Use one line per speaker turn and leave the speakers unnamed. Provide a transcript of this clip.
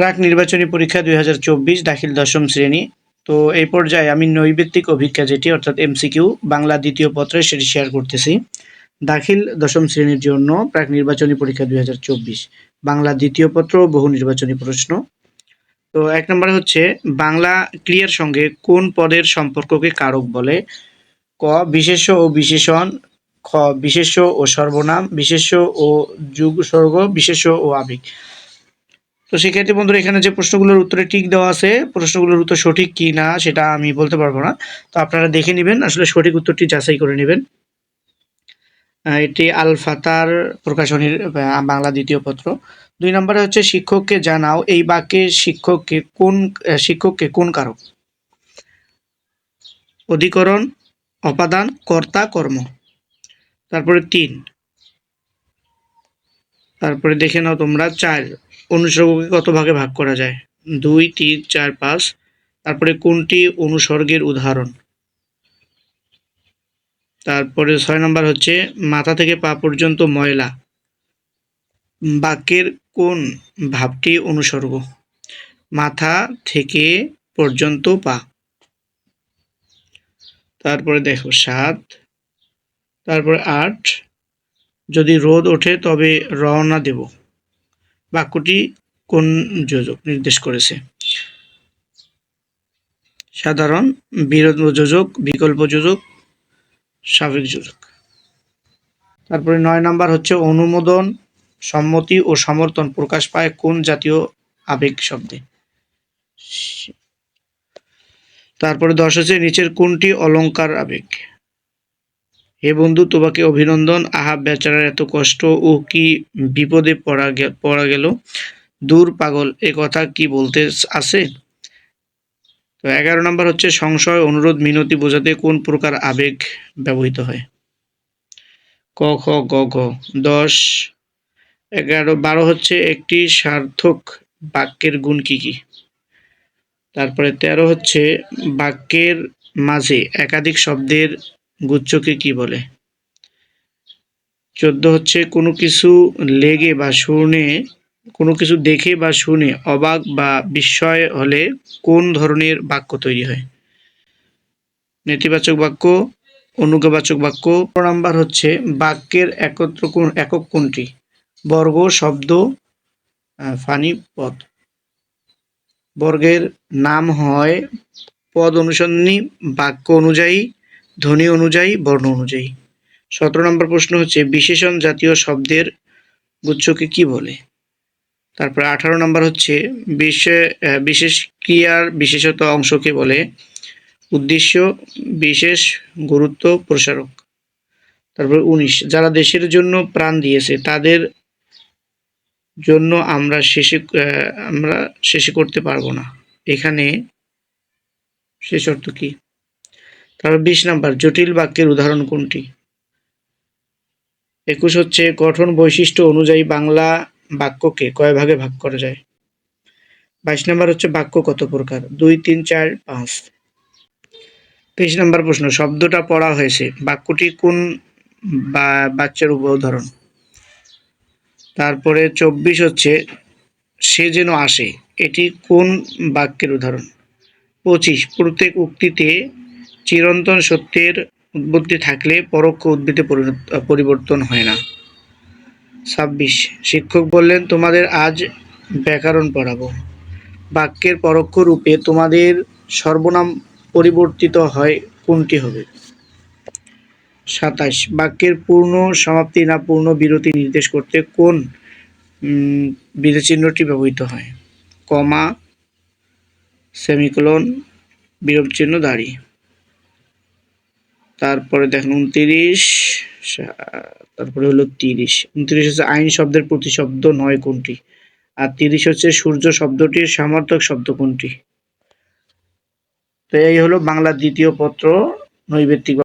প্রাক নির্বাচনী পরীক্ষা দুই হাজার চব্বিশ, দাখিল দশম শ্রেণি। তো এই পর্যায়ে আমি নৈবেত্তিক অভিজ্ঞতা যেটি, অর্থাৎ এমসিকিউ, বাংলা দ্বিতীয় পত্রে সেটি শেয়ার করতেছি। দাখিল দশম শ্রেণির জন্য প্রাক নির্বাচনী পরীক্ষা দুই বাংলা দ্বিতীয় পত্র বহু নির্বাচনী প্রশ্ন। তো এক নম্বরে হচ্ছে, বাংলা ক্রিয়ার সঙ্গে কোন পদের সম্পর্ককে কারক বলে? ক, বিশেষ্য ও বিশেষণ, খ, বিশেষ্য ও সর্বনাম বিশেষ ও যুগসর্গ বিশেষ ও আবেগ। তো সেক্ষেত্রে বন্ধুরা, এখানে যে প্রশ্নগুলোর উত্তরে টিক দেওয়া আছে, প্রশ্নগুলোর উত্তর সঠিক কি না সেটা আমি বলতে পারব না। তো আপনারা দেখে নেবেন, আসলে সঠিক উত্তরটি যাচাই করে নেবেন। এটি আল ফাতার প্রকাশনীর বাংলা দ্বিতীয় পত্র। দুই নম্বরে হচ্ছে, শিক্ষককে জানাও এই বাক্যে শিক্ষককে কোন শিক্ষককে কোন কারক? অধিকরণ, অপাদান, কর্তা, কর্ম। তারপরে তিন। তারপরে দেখে নাও তোমরা, চার। অনুসর্গকে কত ভাগে ভাগ করা যায়? দুই, তিন, চার, পাঁচ। তারপরে কোনটি অনুসর্গের উদাহরণ? তারপরে ছয় নম্বর হচ্ছে, মাথা থেকে পা পর্যন্ত ময়লা। বাক্যের কোন ভাবটি অনুসর্গ? মাথা থেকে পর্যন্ত পা। তারপরে দেখো, সাত। তারপরে আট। যদি রোদ ওঠে তবে রওনা দেব। বাক্যটি কোন যোজক নির্দেশ করেছে? সাধারণ, বিরোধ যোজক, বিকল্প যোজক, সাবেক যোজক। তারপরে নয় নাম্বার হচ্ছে অনুমোদন, সম্মতি ও সমর্থন প্রকাশ পায় কোন জাতীয় আবেগ শব্দে? তারপরে দশ হচ্ছে নিচের কোনটি অলংকার আবেগ? হে বন্ধু, তোমাকে অভিনন্দন। আহা, বেচারার এত কষ্ট ও কি বিপদে পড়া পড়া গেল। দূর পাগল, এ কথা কি বলতে আছে? তো এগারো নম্বর হচ্ছে, সংশয়, অনুরোধ, মিনতি বোঝাতে কোন প্রকার আবেগ ব্যবহৃত হয়? ক, খ, গ, ঘ, দশ, এগারো, বারো হচ্ছে, একটি সার্থক বাক্যের গুণ কি কি? তারপরে তেরো হচ্ছে, বাক্যের মাঝে একাধিক শব্দের গুচ্ছকে কি বলে? চোদ্দ হচ্ছে কোনো কিছু লেগে বা শুনে, কোনো কিছু দেখে বা শুনে অবাক বা বিস্ময় হলে কোন ধরনের বাক্য তৈরি হয়? নেতিবাচক বাক্য, অনুজ্ঞাবাচক বাক্য। নাম্বার হচ্ছে বাক্যের একত্র কোন, একক কোনটি? বর্গ, শব্দ ফানি পদ। বর্গের নাম হয় পদ অনুসন্ধানী বাক্য অনুযায়ী ধ্বনি অনুযায়ী, বর্ণ অনুযায়ী। সতেরো নম্বর প্রশ্ন হচ্ছে, বিশেষণ জাতীয় শব্দের গুচ্ছকে কি বলে? তারপরে আঠারো নম্বর হচ্ছে, বিশে- বিশেষ ক্রিয়ার বিশেষত অংশকে বলে উদ্দেশ্য, বিশেষ গুরুত্ব, প্রসারক। তারপর উনিশ, যারা দেশের জন্য প্রাণ দিয়েছে, তাদের জন্য আমরা শেষে আমরা শেষে করতে পারব না। এখানে শেষ অর্থ কি? তারপর বিশ নাম্বার, জটিল বাক্যের উদাহরণ কোনটি? একুশ হচ্ছে, গঠন বৈশিষ্ট্য অনুযায়ী বাংলা বাক্যকে কয় ভাগে ভাগ করা যায়? বাইশ নাম্বার হচ্ছে, বাক্য কত প্রকার? দুই, তিন, চার, পাঁচ। তেইশ নাম্বার প্রশ্ন, শব্দটা পড়া হয়েছে, বাক্যটি কোন বাচ্চার উদাহরণ? তারপরে চব্বিশ হচ্ছে, সে যেন আসে, এটি কোন বাক্যের উদাহরণ? পঁচিশ, প্রত্যেক উক্তিতে চিরন্তন সত্যের উদ্বুদ্ধি থাকলে পরোক্ষ উদ্ভিদে পরিবর্তন হয় না। ছাব্বিশ শিক্ষক বললেন তোমাদের আজ ব্যাকরণ পড়াবো। বাক্যের পরোক্ষ রূপে তোমাদের সর্বনাম পরিবর্তিত হয় কোনটি হবে? সাতাশ বাক্যের পূর্ণ সমাপ্তি না পূর্ণ বিরতি নির্দেশ করতে কোন উম, ব্যবহৃত হয়? কমা সেমিকোলন বিরাম চিহ্ন দাঁড়িয়ে তারপরে দেখেন উনত্রিশ, তারপরে হলো তিরিশ। উনত্রিশ হচ্ছে আইন শব্দের প্রতিশব্দ নয় কোনটি? আর তিরিশ হচ্ছে সূর্য শব্দটির সমার্থক শব্দ কোনটি? তো এই হলো বাংলার দ্বিতীয় পত্র, নৈবেত্তিক